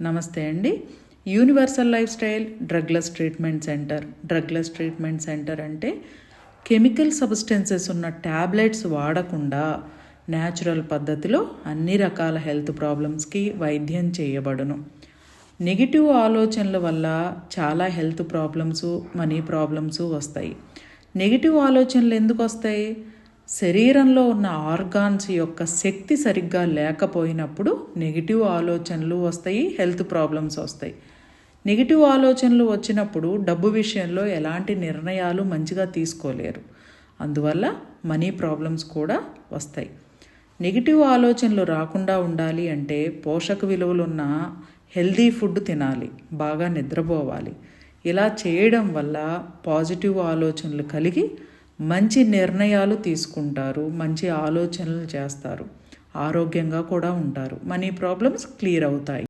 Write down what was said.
నమస్తే అండి. Universal lifestyle drugless treatment centre. Drugless treatment centre అంటే కెమికల్ సబ్స్టెన్సెస్ ఉన్న ట్యాబ్లెట్స్ వాడకుండా న్యాచురల్ పద్ధతిలో అన్ని రకాల హెల్త్ ప్రాబ్లమ్స్కి వైద్యం చేయబడును. నెగిటివ్ ఆలోచనల వల్ల చాలా హెల్త్ ప్రాబ్లమ్స్ మనీ ప్రాబ్లమ్స్ వస్తాయి. నెగిటివ్ ఆలోచనలు ఎందుకు వస్తాయి? శరీరంలో ఉన్న ఆర్గాన్స్ యొక్క శక్తి సరిగ్గా లేకపోయినప్పుడు నెగిటివ్ ఆలోచనలు వస్తాయి హెల్త్ ప్రాబ్లమ్స్ వస్తాయి. నెగిటివ్ ఆలోచనలు వచ్చినప్పుడు డబ్బు విషయంలో ఎలాంటి నిర్ణయాలు మంచిగా తీసుకోలేరు. అందువల్ల మనీ ప్రాబ్లమ్స్ కూడా వస్తాయి. నెగిటివ్ ఆలోచనలు రాకుండా ఉండాలి అంటే పోషక విలువలున్న హెల్దీ ఫుడ్ తినాలి బాగా నిద్రపోవాలి. ఇలా చేయడం వల్ల పాజిటివ్ ఆలోచనలు కలిగి మంచి నిర్ణయాలు తీసుకుంటారు మంచి ఆలోచనలు చేస్తారు ఆరోగ్యంగా కూడా ఉంటారు. మనీ ప్రాబ్లమ్స్ క్లియర్ అవుతాయి.